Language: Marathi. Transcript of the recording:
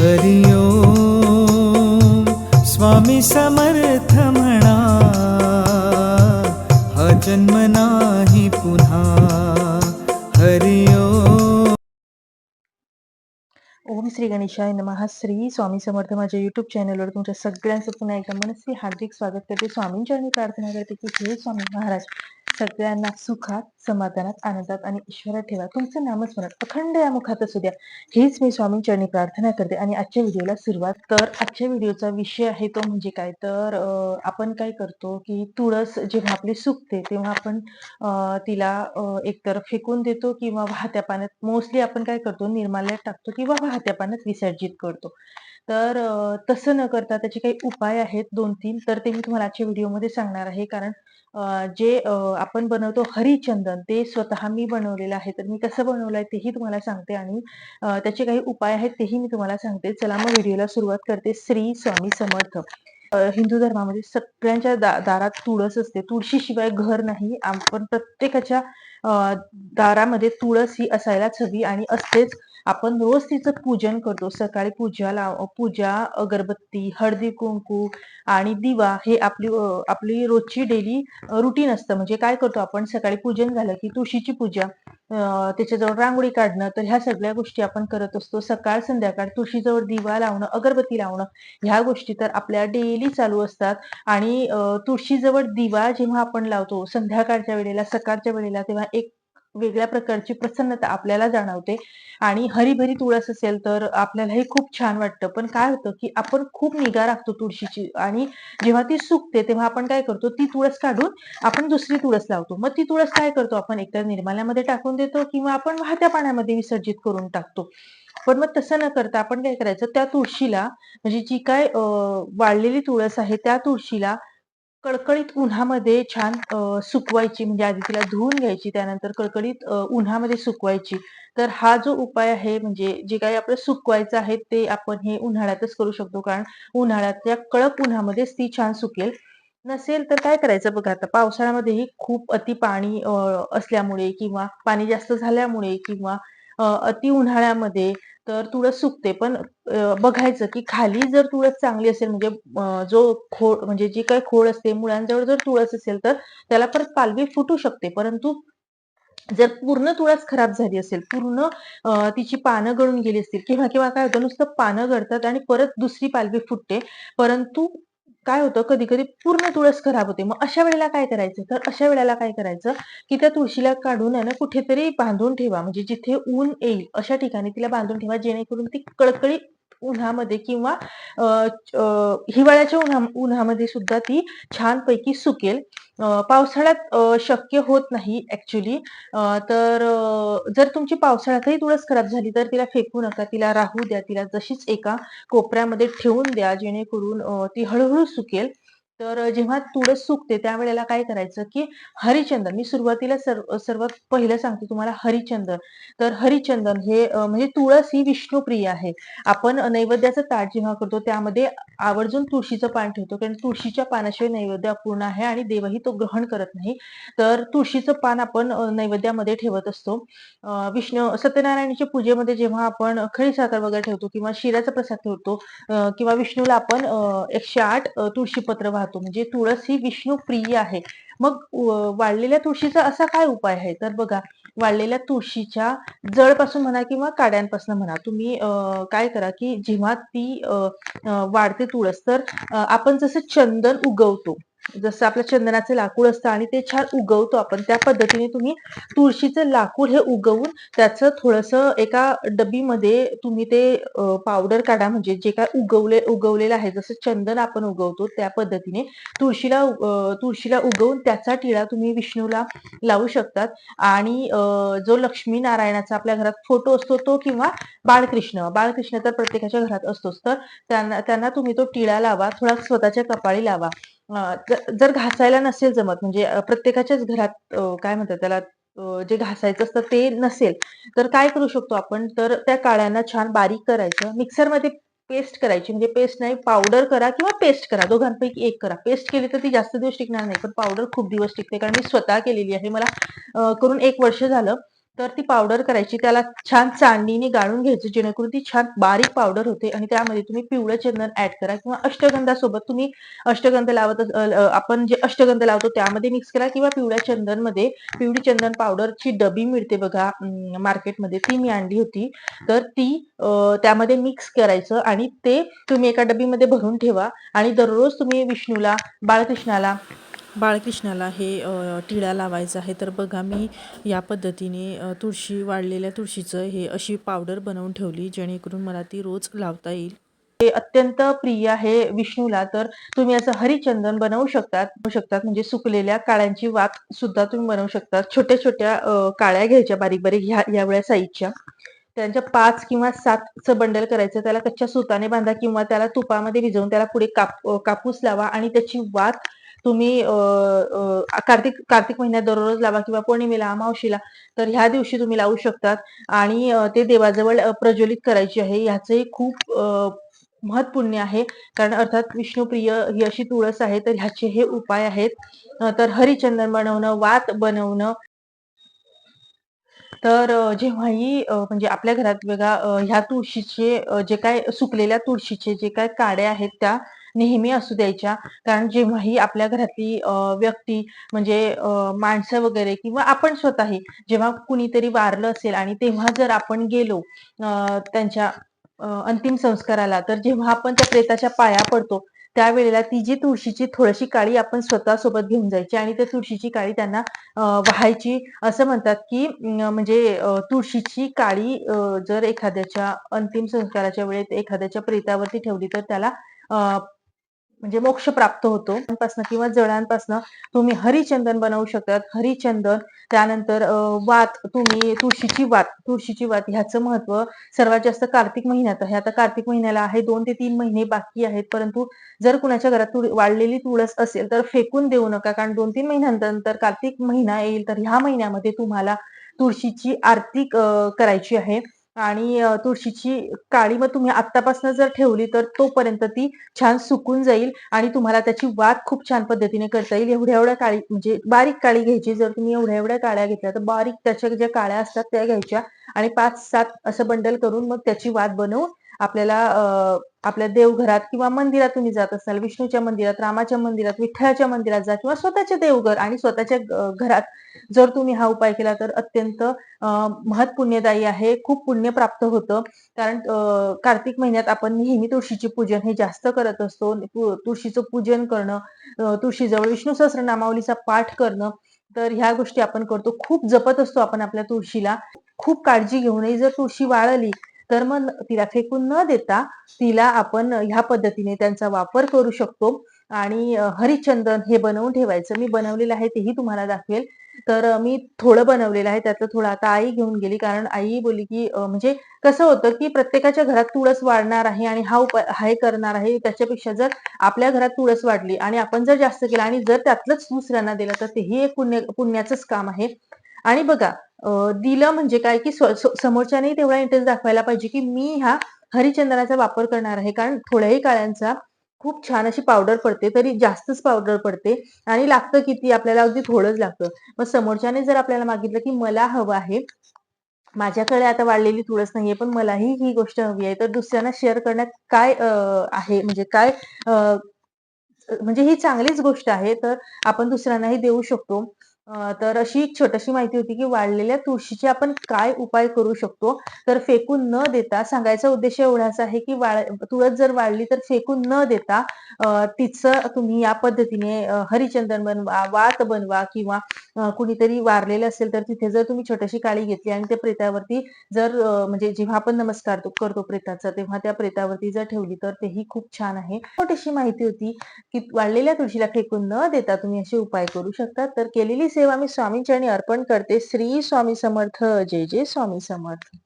हरि स्वामी समर्थ म्हणा हा नाही पुन्हा हरि ओम श्री गणेशाय नमः। श्री स्वामी समर्थ माझ्या युट्यूब चॅनलवर तुमच्या सगळ्यांचं पुन्हा एकदा हार्दिक स्वागत करते. स्वामींच्या प्रार्थना करते की हे स्वामी महाराज सगळ्यांना सुखात समाधानात आनंदात आणि ईश्वरात ठेवा. तुमचं नामस्मरण अखंड या मुखात असू द्या. हीच मी स्वामींच्या प्रार्थना करते. आणि आजच्या व्हिडिओला सुरुवात तर आजच्या व्हिडिओचा विषय आहे तो म्हणजे काय? तर आपण काय करतो की तुळस जेव्हा आपली सुकते तेव्हा आपण तिला एकतर फेकून देतो किंवा वाहत्या पाण्यात मोस्टली आपण काय करतो निर्माल्यात टाकतो किंवा वाहत्या पाण्यात विसर्जित करतो. तर तसं न करता त्याचे काही उपाय आहेत दोन तीन तर ते मी तुम्हाला आजच्या व्हिडिओमध्ये सांगणार आहे. कारण जे आपण बनवतो हरिचंदन ते स्वतः मी बनवलेलं आहे. तर मी कसं बनवलं आहे तेही तुम्हाला सांगते आणि त्याचे काही उपाय आहेत तेही मी तुम्हाला सांगते. चला मग व्हिडिओला सुरुवात करते श्री स्वामी समर्थ. हिंदू धर्मामध्ये सगळ्यांच्या दा दारात तुळस असते. तुळशीशिवाय घर नाही. आपण प्रत्येकाच्या दारामध्ये तुळस ही असायलाच हवी आणि असतेच. आपण रोज तिचं पूजन करतो. सकाळी पूजा लाव पूजा अगरबत्ती हळदी कुंकू आणि दिवा हे आपली आपली रोजची डेली रुटीन असतं. म्हणजे काय करतो आपण? सकाळी पूजन झालं की तुळशीची पूजा अं, त्याच्याजवळ रांगोळी काढणं तर ह्या सगळ्या गोष्टी आपण करत असतो. सकाळ संध्याकाळ तुळशीजवळ दिवा लावणं अगरबत्ती लावणं ह्या गोष्टी तर आपल्या डेली चालू असतात. आणि तुळशीजवळ दिवा जेव्हा आपण लावतो संध्याकाळच्या वेळेला सकाळच्या वेळेला तेव्हा एक वेगळ्या प्रकारची प्रसन्नता आपल्याला जाणवते. आणि हरीभरी तुळस असेल तर आपल्यालाही खूप छान वाटतं. पण काय होतं की आपण खूप निगा राखतो तुळशीची आणि जेव्हा ती सुकते तेव्हा आपण काय करतो ती तुळस काढून आपण दुसरी तुळस लावतो. मग ती तुळस काय करतो आपण? एकतर निर्माल्यामध्ये टाकून देतो किंवा आपण वाहत्या पाण्यामध्ये विसर्जित करून टाकतो. पण मग तसं न करता आपण काय करायचं त्या तुळशीला म्हणजे जी काय वाळलेली तुळस आहे त्या तुळशीला कडकडीत उन्हामध्ये छान सुकवायची म्हणजे आधी तिला धुवून घ्यायची त्यानंतर कडकडीत उन्हामध्ये सुकवायची. तर हा जो उपाय आहे म्हणजे जे काही आपलं सुकवायचं आहे ते आपण हे उन्हाळ्यातच करू शकतो. कारण उन्हाळ्यातल्या कडक उन्हामध्येच ती छान सुकेल. नसेल तर काय करायचं बघा आता पावसाळ्यामध्येही खूप अति पाणी असल्यामुळे किंवा पाणी जास्त झाल्यामुळे किंवा अति उन्हाळ्यामध्ये तर तुळस सुकते. पण बघायचं की खाली जर तुळस चांगली असेल म्हणजे जो खोड म्हणजे जी काही खोड असते मुळांजवळ जर तुळस असेल तर त्याला परत पालवी फुटू शकते. परंतु जर पूर्ण तुळस खराब झाली असेल पूर्ण तिची पानं गळून गेली असतील किंवा किंवा काय होतं नुसतं पानं गळतात आणि परत दुसरी पालवी फुटते. परंतु काय होतं? कधी कधी पूर्ण तुळस खराब होते. मग अशा वेळेला काय करायचं? तर अशा वेळेला काय करायचं की त्या तुळशीला काढून आहे ना कुठेतरी बांधून ठेवा. म्हणजे जिथे ऊन येईल अशा ठिकाणी तिला बांधून ठेवा जेणेकरून ती कळकळी उन्हामध्ये किंवा हिवाळ्याच्या उन्हा उन्हामध्ये सुद्धा ती छानपैकी सुकेल. पावसाळ्यात शक्य होत नाही ऍक्च्युली तर जर तुमची पावसाळ्यातही तुळस खराब झाली तर तिला फेकू नका तिला राहू द्या तिला जशीच एका कोपऱ्यामध्ये ठेवून द्या जेणेकरून ती हळूहळू सुकेल. तर जेव्हा तुळस सुकते त्यावेळेला काय करायचं की हरिचंदन मी सुरुवातीला सर्व सर्वात पहिलं सांगते तुम्हाला हरिचंदन. तर हरिचंदन हे म्हणजे तुळस ही विष्णुप्रिय आहे. आपण नैवेद्याचं ताट जेव्हा करतो त्यामध्ये आवर्जून तुळशीचं पान ठेवतो कारण तुळशीच्या पानाशिवाय नैवेद्य अपूर्ण आहे आणि देवही तो ग्रहण करत नाही. तर तुळशीचं पान आपण नैवेद्यामध्ये ठेवत असतो. विष्णू सत्यनारायणाच्या पूजेमध्ये जेव्हा आपण खडी साखर वगैरे ठेवतो किंवा शिऱ्याचा प्रसाद ठेवतो किंवा विष्णूला आपण एकशे आठ तुळशीपत्र वाहतो म्हणजे तुळस ही विष्णू प्रिय आहे. मग वाढलेल्या वाळलेल्या तुळशीचा असा काय उपाय आहे? तर बघा वाळलेल्या तुळशीच्या जळपासून म्हणा किंवा काड्यांपासून म्हणा तुम्ही काय करा की जेव्हा ती वाढते तुळस तर आपण जसं चंदन उगवतो जसं आपलं चंदनाचं लाकूड असतं आणि ते छान उगवतो आपण. त्या पद्धतीने तुम्ही तुळशीचं लाकूड हे उगवून त्याचं थोडंसं एका डबीमध्ये तुम्ही ते पावडर काढा. म्हणजे जे काय उगवले उगवलेलं आहे जसं चंदन आपण उगवतो त्या पद्धतीने तुळशीला तुळशीला उगवून त्याचा टिळा तुम्ही विष्णूला लावू शकतात. आणि जो लक्ष्मी नारायणाचा आपल्या घरात फोटो असतो तो किंवा बाळकृष्ण. बाळकृष्ण तर प्रत्येकाच्या घरात असतोच. तर त्यांना त्यांना तुम्ही तो टिळा लावा थोडा स्वतःच्या कपाळी लावा. जर घासायला नसेल जमत म्हणजे प्रत्येकाच्याच घरात काय म्हणतात त्याला जे घासायचं असतं ते नसेल तर काय करू शकतो आपण? तर त्या काळ्यांना छान बारीक करायचं मिक्सरमध्ये पेस्ट करायची म्हणजे पेस्ट नाही पावडर करा किंवा पेस्ट करा दोघांपैकी एक करा. पेस्ट केली तर ती जास्त दिवस टिकणार नाही पण पावडर खूप दिवस टिकते कारण मी स्वतः केलेली आहे. मला करून एक वर्ष झालं तर ती पावडर करायची त्याला छान चाळणीने गाळून घ्यायची जेणेकरून ती छान बारीक पावडर होते आणि त्यामध्ये तुम्ही पिवळं चंदन ऍड करा किंवा अष्टगंधासोबत तुम्ही अष्टगंध लावत आपण जे अष्टगंध लावतो त्यामध्ये मिक्स करा किंवा पिवळ्या चंदनमध्ये पिवळी चंदन पावडरची डबी मिळते बघा मार्केटमध्ये ती मी आणली होती. तर ती त्यामध्ये मिक्स करायचं आणि ते तुम्ही एका डबीमध्ये भरून ठेवा आणि दररोज तुम्ही विष्णूला बाळकृष्णाला बाळकृष्णाला हे टिळा लावायचा आहे तर बघा मी या पद्धतीने तुळशी वाढलेल्या तुळशीचं हे अशी पावडर बनवून ठेवली जेणेकरून मला ती रोज लावता येईल. हे अत्यंत प्रिय आहे विष्णूला तर तुम्ही असं हरिचंदन बनवू शकतात शकतात म्हणजे सुकलेल्या काळ्यांची वात सुद्धा तुम्ही बनवू शकतात छोट्या छोट्या काळ्या घ्यायच्या बारीक बारीक ह्या यावेळ्या साईजच्या. त्यांच्या पाच किंवा सातचं बंडल करायचं त्याला कच्च्या सुताने बांधा किंवा त्याला तुपामध्ये भिजवून त्याला पुढे काप कापूस लावा आणि त्याची वात तुम्ही कार्तिक कार्तिक महिन्यात दररोज लावा किंवा पौर्णिमेला अमावशीला तर ह्या दिवशी तुम्ही लावू शकतात. आणि ते देवाजवळ प्रज्वलित करायची आहे. ह्याचंही खूप अ, महत्पुण्य आहे. कारण अर्थात विष्णुप्रिय ही अशी तुळस आहे तर ह्याचे हे उपाय आहेत. तर हरिचंदन बनवणं वात बनवणं. तर जेव्हाही म्हणजे आपल्या घरात बघा ह्या तुळशीचे जे काय सुकलेल्या तुळशीचे जे काय काड्या आहेत त्या नेहमी असू द्यायच्या. कारण जेव्हाही आपल्या घरातली व्यक्ती म्हणजे माणसं वगैरे किंवा आपण स्वतःही जेव्हा कुणीतरी वारलं असेल आणि तेव्हा जर आपण गेलो त्यांच्या अंतिम संस्काराला तर जेव्हा आपण त्या प्रेताच्या पाया पडतो त्यावेळेला ती जी तुळशीची थोडीशी काळी आपण स्वतः सोबत घेऊन जायची आणि त्या तुळशीची काळी त्यांना व्हायची वाहायची असं म्हणतात की म्हणजे तुळशीची काळी जर एखाद्याच्या अंतिम संस्काराच्या वेळेत एखाद्याच्या प्रेतावरती ठेवली तर त्याला म्हणजे मोक्ष प्राप्त होतो. किंवा जळांपासनं तुम्ही हरिचंदन बनवू शकतात. हरिचंदन त्यानंतर वात तुम्ही तुळशीची वात तुळशीची वात ह्याचं महत्त्व सर्वात जास्त कार्तिक महिन्यात आहे. आता कार्तिक महिन्याला आहे दोन ते तीन महिने बाकी आहेत. परंतु जर कुणाच्या घरात तुळ वाढलेली तुळस असेल तर फेकून देऊ नका. कारण दोन तीन महिन्यानंतर कार्तिक महिना येईल. तर ह्या महिन्यामध्ये तुम्हाला तुळशीची आरती करायची आहे. आणि तुळशीची काळी मग तुम्ही आत्तापासून जर ठेवली तर तोपर्यंत ती छान सुकून जाईल आणि तुम्हाला त्याची वाद खूप छान पद्धतीने करता येईल. एवढ्या एवढ्या काळी म्हणजे बारीक काळी घ्यायची जर तुम्ही एवढ्या एवढ्या काळ्या घेतल्या तर बारीक त्याच्या ज्या काळ्या असतात त्या घ्यायच्या आणि पाच सात असं बंडल करून मग त्याची वाद बनवून आपल्याला आपल्या देवघरात किंवा मंदिरात तुम्ही जात असाल विष्णूच्या मंदिरात रामाच्या मंदिरात विठ्ठलाच्या मंदिरात जा किंवा स्वतःचे देवघर आणि स्वतःच्या घरात जर तुम्ही हा उपाय केला तर अत्यंत अ, महत्पुण्यदायी आहे खूप पुण्य प्राप्त होतं. कारण कार्तिक महिन्यात आपण नेहमी तुळशीचे पूजन हे जास्त करत असतो. तु- तुळशीचं पूजन करणं तुळशीजवळ विष्णू सहस्रनामावलीचा पाठ करणं तर ह्या गोष्टी आपण करतो. खूप जपत असतो आपण आपल्या तुळशीला. खूप काळजी घेऊनही जर तुळशी वाळली तर मग तिला फेकून न देता तिला आपण ह्या पद्धतीने त्यांचा वापर करू शकतो. आणि हरिचंदन हे बनवून ठेवायचं. मी बनवलेलं आहे तेही तुम्हाला दाखवेल. तर मी थोडं बनवलेलं आहे. त्यातलं थोडं आता आई घेऊन गेली. कारण आई बोलली की म्हणजे कसं होतं की प्रत्येकाच्या घरात तुळस वाढणार आहे आणि हा उपाय हाय करणार आहे. त्याच्यापेक्षा जर आपल्या घरात तुळस वाढली आणि आपण जर जास्त केलं आणि जर त्यातलंच दुसऱ्यांना दिलं तर तेही एक पुण्य पुण्याचंच काम आहे. आणि बघा दिलं म्हणजे काय की समोरच्याने तेवढा इंटरेस्ट दाखवायला पाहिजे की मी ह्या हरिचंदनाचा वापर करणार आहे. कारण थोड्याही काळ्यांचा खूप छान अशी पावडर पडते तरी जास्तच पावडर पडते आणि लागतं किती? आपल्याला अगदी थोडंच लागतं. मग समोरच्याने जर आपल्याला मागितलं की मला हवं आहे माझ्याकडे आता वाढलेली तुळस नाहीये पण मलाही ही गोष्ट हवी आहे तर दुसऱ्यांना शेअर करण्यात काय आहे? म्हणजे काय म्हणजे ही चांगलीच गोष्ट आहे तर आपण दुसऱ्यांनाही देऊ शकतो. तर अशी एक छोटीशी माहिती होती की वाढलेल्या तुळशीचे आपण काय उपाय करू शकतो? तर फेकून न देता सांगायचा उद्देश एवढाच आहे की तुळस जर वाढली तर फेकून न देता तिचं तुम्ही या पद्धतीने हरिचंदन बनवा वात बनवा किंवा कुणीतरी वारलेलं असेल तर तिथे जर तुम्ही छोटीशी काळी घेतली आणि त्या प्रेतावरती जर म्हणजे जेव्हा आपण नमस्कार करतो प्रेताचा तेव्हा त्या प्रेतावरती जर ठेवली तर तेही खूप छान आहे. छोटीशी माहिती होती की वाढलेल्या तुळशीला फेकून न देता तुम्ही असे उपाय करू शकता. तर केलेली सेवा मी स्वामींचरणी अर्पण करते. श्री स्वामी समर्थ जय जय स्वामी समर्थ.